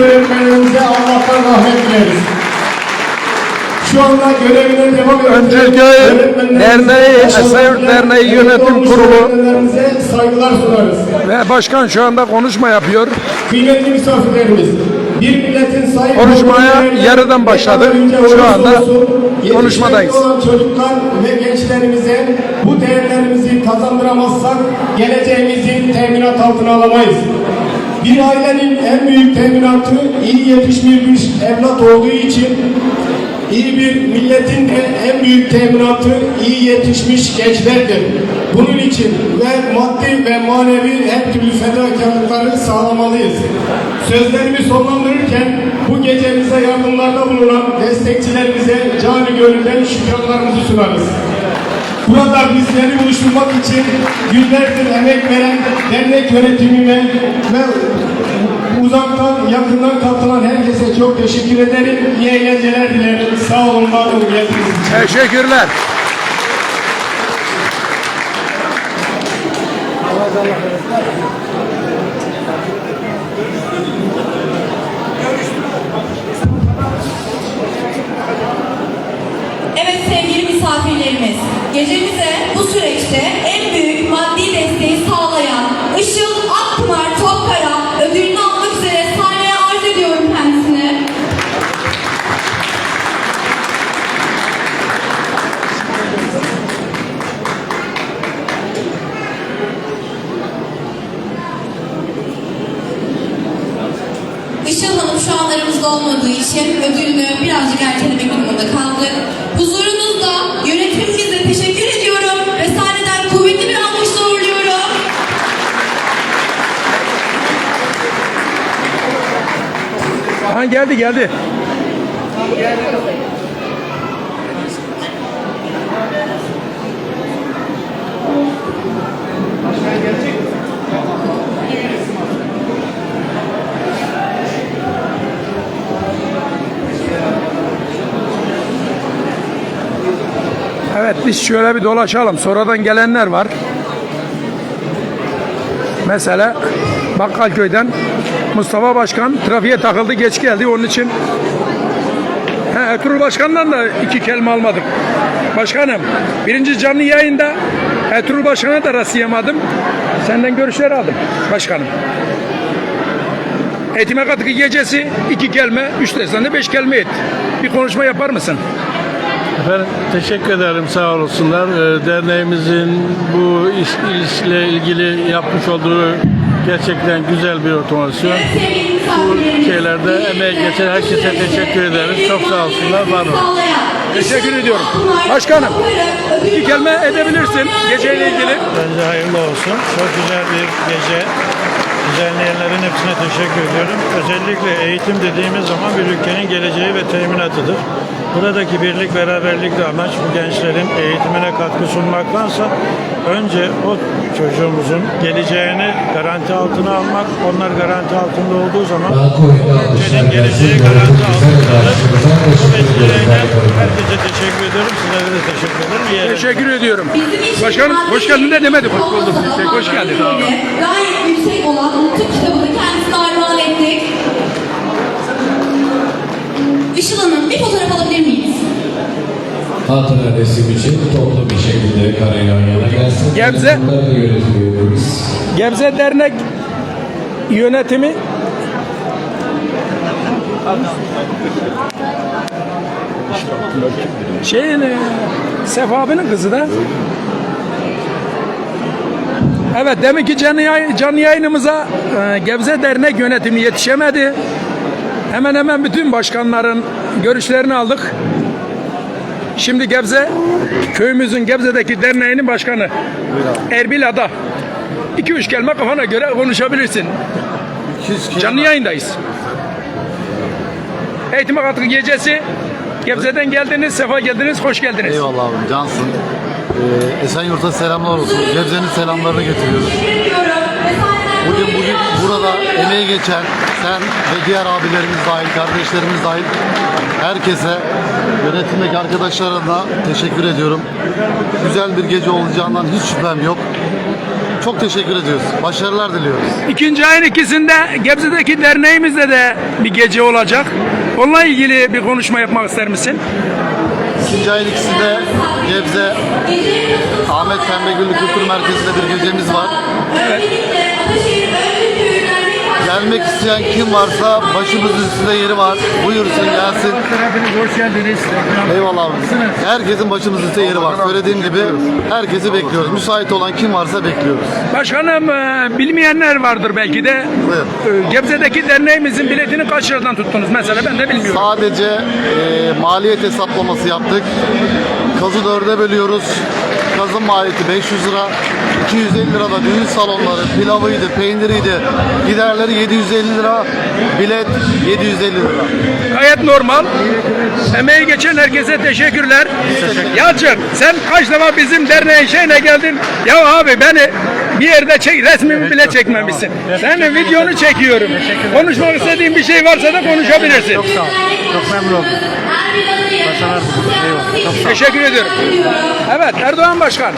öğretmenlerimize Allah'tan rahmet dileriz. Şu anda görevine devam eden Öncelikle öğretmenlerimize, derneği, Esenyurt. Derneği Yönetim Kurulu saygılar sunarız. ve başkan şu anda konuşma yapıyor. Kıymetli misafirlerimiz, bir milletin sahip Konuşmaya olduğu yarıdan ne başladı. kadar ülke Şu olursa anda olsun, konuşmadayız. yetişmekte olan çocuklar ve gençlerimize bu değerlerimizi kazandıramazsak geleceğimizi teminat altına alamayız. Bir ailenin en büyük teminatı iyi yetişmiş evlat olduğu için iyi bir milletin de en büyük teminatı iyi yetişmiş gençlerdir. Bunun için ve maddi ve manevi her türlü fedakarlıkları sağlamalıyız. Sözlerimi sonlandırırken bu gecemize yardımlarda bulunan destekçilerimize canı gönülden şükranlarımızı sunarız. Burada bizleri buluşturmak için günlerdir emek veren dernek yönetimime ve uzaktan yakından katılan herkese çok teşekkür ederim. İyi eğlenceler dilerim. Sağ olun, var olun geldiğiniz için. Teşekkürler. Evet sevgili misafirlerimiz, gecemize bu süreçte olmadığı için ödülünü birazcık ertelemek durumunda kaldık. Huzurunuzda yönetimimize teşekkür ediyorum ve sahneden kuvvetli bir alkışla uğurluyorum. Ha geldi geldi. Evet biz şöyle bir dolaşalım. Sonradan gelenler var. Mesela Bakkalköy'den Mustafa Başkan trafiğe takıldı geç geldi onun için He, Ertuğrul Başkan'dan da iki kelime almadım. Başkanım birinci canlı yayında Ertuğrul Başkan'a da rastlayamadım. Senden görüşler aldım başkanım. Eğitime katkı gecesi iki kelime, üç desende beş kelime et. Bir konuşma yapar mısın? Efendim teşekkür ederim sağ olsunlar. Ee, Derneğimizin bu iş, işle ilgili yapmış olduğu gerçekten güzel bir otomasyon. Bu şeylerde emeği geçen herkese teşekkür ederiz. Çok sağ olsunlar, var olun. Teşekkür ediyorum. Başkanım, İki kelime edebilirsin geceyle ilgili. Bence hayırlı olsun. Çok güzel bir gece. Düzenleyenlerin hepsine teşekkür ediyorum. Özellikle eğitim dediğimiz zaman bir ülkenin geleceği ve teminatıdır. Buradaki birlik, beraberlikle amaç bu gençlerin eğitimine katkı sunmaktansa önce o çocuğumuzun geleceğini garanti altına almak, onlar garanti altında olduğu zaman ülkenin geleceği garanti altındadır. Teşekkür ediyorum. Sizlere de teşekkür ederim. İyi eğlenceler. Teşekkür ediyorum. Başkanım hoş geldin de demedim. Hoş bulduk. Hoş geldin. Gayet yüksek olan Nutuk kitabını kendisine armağan ettik. Işıl Hanım bir fotoğraf alabilir miyiz? Hatıra resim için toplu bir şekilde kareyle yan yana gelsin. Gebze. Gebze Dernek yönetimi şeyin e, Sefa abinin kızı da Evet demek ki canlı, yayın, canlı yayınımıza e, Gebze Dernek yönetimi yetişemedi. Hemen hemen bütün başkanların görüşlerini aldık. Şimdi Gebze köyümüzün Gebze'deki derneğinin başkanı Erbil Ada. 2-3 kelime kafana göre konuşabilirsin. Canlı yayındayız. Eğitime katkı gecesi. Gebze'den geldiniz, sefa geldiniz, hoş geldiniz. Eyvallah abim cansın. Ee, Esenyurt'a selamlar olsun. Gebze'nin selamlarını getiriyoruz. Bugün bugün burada emeği geçen sen ve diğer abilerimiz dahil, kardeşlerimiz dahil herkese, yönetimdeki arkadaşlarına teşekkür ediyorum. Güzel bir gece olacağından hiç şüphem yok. çok teşekkür ediyoruz. Başarılar diliyoruz. İkinci ayın ikisinde Gebze'deki derneğimizde de bir gece olacak. Onunla ilgili bir konuşma yapmak ister misin? İkinci ayın ikisinde Gebze Ahmet Pembegüllü Kültür Merkezi'nde bir gecemiz var. Öncelikle Gelmek isteyen kim varsa başımızın üstünde yeri var. Buyursun gelsin. Hepiniz hoş geldiniz. Eyvallah abi. Herkesin başımızın üstünde yeri var. Söylediğim gibi herkesi bekliyoruz. Müsait olan kim varsa bekliyoruz. Başkanım e, bilmeyenler vardır belki de. E, Gebze'deki derneğimizin biletini kaç liradan tuttunuz mesela ben de bilmiyorum. Sadece e, maliyet hesaplaması yaptık. Kazı dörde bölüyoruz. Kazın maliyeti 500 lira. 250 lira da düğün salonları, pilavıydı, peyniriydi. Giderleri 750 lira. Bilet 750 lira. Gayet normal. Emeği geçen herkese teşekkürler. Yalçın sen kaç defa bizim derneğin şeyine geldin. Ya abi beni bir yerde çek, resmimi bile çekmemişsin. Senin videonu çekiyorum. Konuşmak istediğin bir şey varsa da konuşabilirsin. Çok sağ ol. Çok memnun oldum. Eyvallah. Teşekkür ediyorum. Evet Erdoğan Başkan.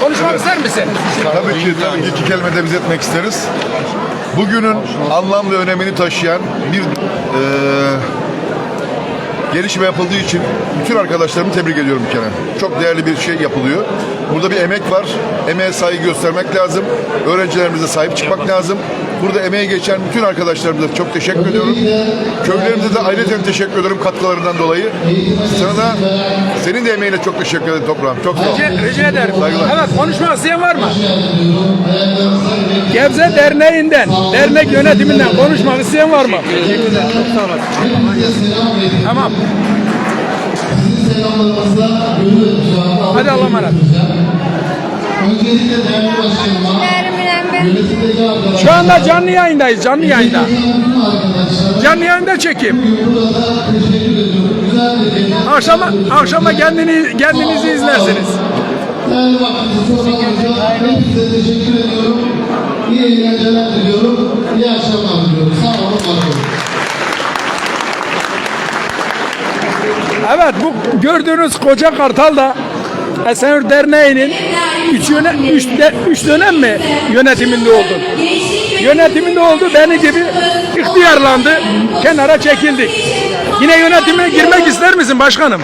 Konuşmak ister misin? Tabii ki, tabii ki iki kelime de biz etmek isteriz. Bugünün anlam ve önemini taşıyan bir eee gelişme yapıldığı için bütün arkadaşlarımı tebrik ediyorum bir kere. Çok değerli bir şey yapılıyor. Burada bir emek var. Emeğe saygı göstermek lazım. Öğrencilerimize sahip çıkmak lazım. Burada emeği geçen bütün arkadaşlarımıza çok teşekkür ediyorum. Köylerimize de ayrıca teşekkür ediyorum katkılarından dolayı. Sana da senin de emeğine çok teşekkür ederim toprağım. Çok sağ ol. Rica, rica ederim. Saygılar. Evet konuşmak isteyen var mı? Gebze Derneği'nden, dernek yönetiminden konuşmak isteyen var mı? Tamam. Hadi Allah'a emanet. Öncelikle değerli başkanıma, Şu anda canlı yayındayız, canlı yayında. Canlı yayında gece. Akşama, akşama kendini, kendinizi izlersiniz. Evet bu gördüğünüz koca kartal da Esenür Derneği'nin üç, yöne, üç, de, üç dönem mi yönetiminde oldu? Yönetiminde oldu beni gibi ihtiyarlandı kenara çekildi. Yine yönetime girmek ister misin başkanım?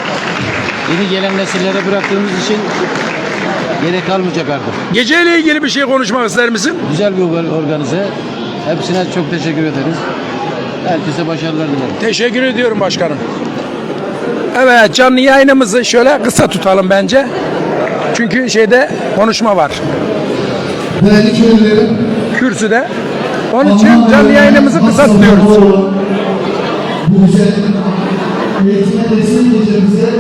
Yeni gelen nesillere bıraktığımız için gerek kalmayacak artık. Geceyle ilgili bir şey konuşmak ister misin? Güzel bir or- organize. Hepsine çok teşekkür ederiz. Herkese başarılar dilerim. Teşekkür ediyorum başkanım. Evet canlı yayınımızı şöyle kısa tutalım bence. Çünkü şeyde konuşma var. Değerli köylülerim, Kürsüde. Onun için canlı yayınımızı kısa tutuyoruz. Bu güzel eğitime destek gecemize